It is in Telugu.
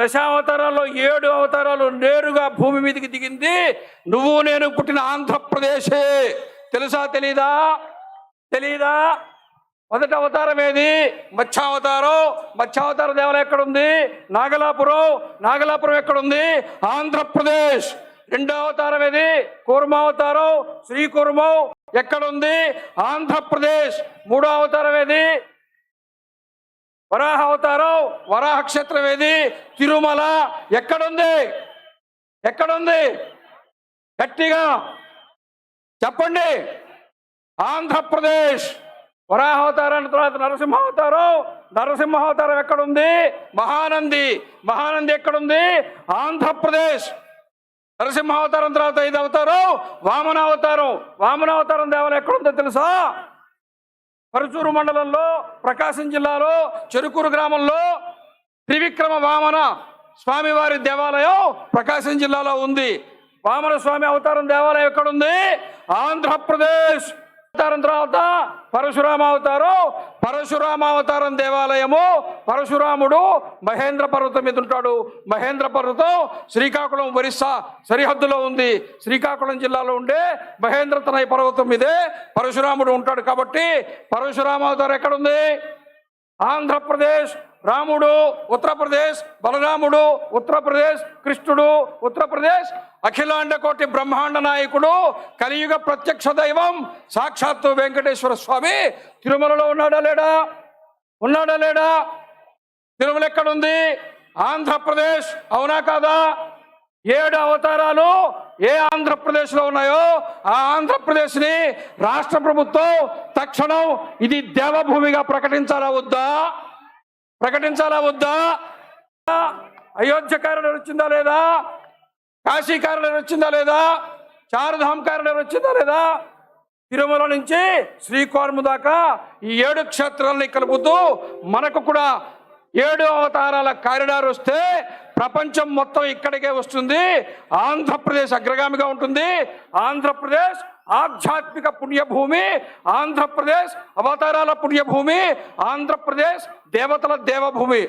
దశావతారాల్లో ఏడు అవతారాలు నేరుగా భూమి మీదకి దిగింది. నువ్వు నేను పుట్టిన ఆంధ్రప్రదేశే. తెలుసా తెలీదా? తెలీదా? మొదటి అవతారం ఏది? మత్స్యావతారం. మత్స్యావతార దేవాలయం ఎక్కడుంది? నాగలాపురం. నాగలాపురం ఎక్కడుంది? ఆంధ్రప్రదేశ్. రెండో అవతారం ఏది? కూర్మావతారం శ్రీ కూర్మం ఎక్కడుంది? ఆంధ్రప్రదేశ్. మూడో అవతారం ఏది? వరాహ అవతారం. వరాహ క్షేత్రం ఏది? తిరుమల. ఎక్కడుంది? ఎక్కడుంది? గట్టిగా చెప్పండి. ఆంధ్రప్రదేశ్. వరాహవతారం తర్వాత నరసింహ అవతారం. నరసింహ అవతారం ఎక్కడుంది? మహానంది. మహానంది ఎక్కడుంది? ఆంధ్రప్రదేశ్. నరసింహ అవతారం తర్వాత ఐదు అవతారం వామన అవతారం వామన అవతారం దేవాలయం ఎక్కడుందో తెలుసా? పరుచూరు మండలంలో ప్రకాశం జిల్లాలో చెరుకూరు గ్రామంలో త్రివిక్రమ వామన స్వామివారి దేవాలయం ప్రకాశం జిల్లాలో ఉంది. వామన స్వామి అవతారం దేవాలయం ఎక్కడుంది? ఆంధ్రప్రదేశ్. అవతారం తర్వాత పరశురామ అవతారం పరశురామ అవతారం దేవాలయము పరశురాముడు మహేంద్ర పర్వతం మీద ఉంటాడు. మహేంద్ర పర్వతం శ్రీకాకుళం ఒరిస్సా సరిహద్దులో ఉంది. శ్రీకాకుళం జిల్లాలో ఉండే మహేంద్ర తనయ పర్వతం మీదే పరశురాముడు ఉంటాడు కాబట్టి పరశురామ అవతారం ఎక్కడుంది ఆంధ్రప్రదేశ్ రాముడు ఉత్తరప్రదేశ్ బలరాముడు ఉత్తరప్రదేశ్ కృష్ణుడు ఉత్తరప్రదేశ్ అఖిలాండ కోటి బ్రహ్మాండ నాయకుడు కలియుగ ప్రత్యక్ష దైవం సాక్షాత్తు వెంకటేశ్వర స్వామి. తిరుమలలో ఉన్నాడా లేడా? ఉన్నాడా లేడా? తిరుమల ఎక్కడుంది? ఆంధ్రప్రదేశ్ అవునా కాదా? ఏడు అవతారాలు ఏ ఆంధ్రప్రదేశ్లో ఉన్నాయో ఆ ఆంధ్రప్రదేశ్ని రాష్ట్ర ప్రభుత్వం తక్షణం ఇది దేవభూమిగా ప్రకటించాలా వద్దా? ప్రకటించాలా వద్దా? అయోధ్య కార్యాలయం వచ్చిందా లేదా? కాశీ కార్యాలయం వచ్చిందా లేదా? చారుధామ్ కార్యాలయం వచ్చిందా లేదా? తిరుమల నుంచి శ్రీకోరము దాకా ఈ ఏడు క్షేత్రాలని కలుపుతూ మనకు కూడా ఏడు అవతారాల కారిడార్ వస్తే ప్రపంచం మొత్తం ఇక్కడికే వస్తుంది. ఆంధ్రప్రదేశ్ అగ్రగామిగా ఉంటుంది. ఆంధ్రప్రదేశ్ ఆధ్యాత్మిక పుణ్యభూమి ఆంధ్రప్రదేశ్ అవతారాల పుణ్యభూమి ఆంధ్రప్రదేశ్ దేవతల దేవభూమి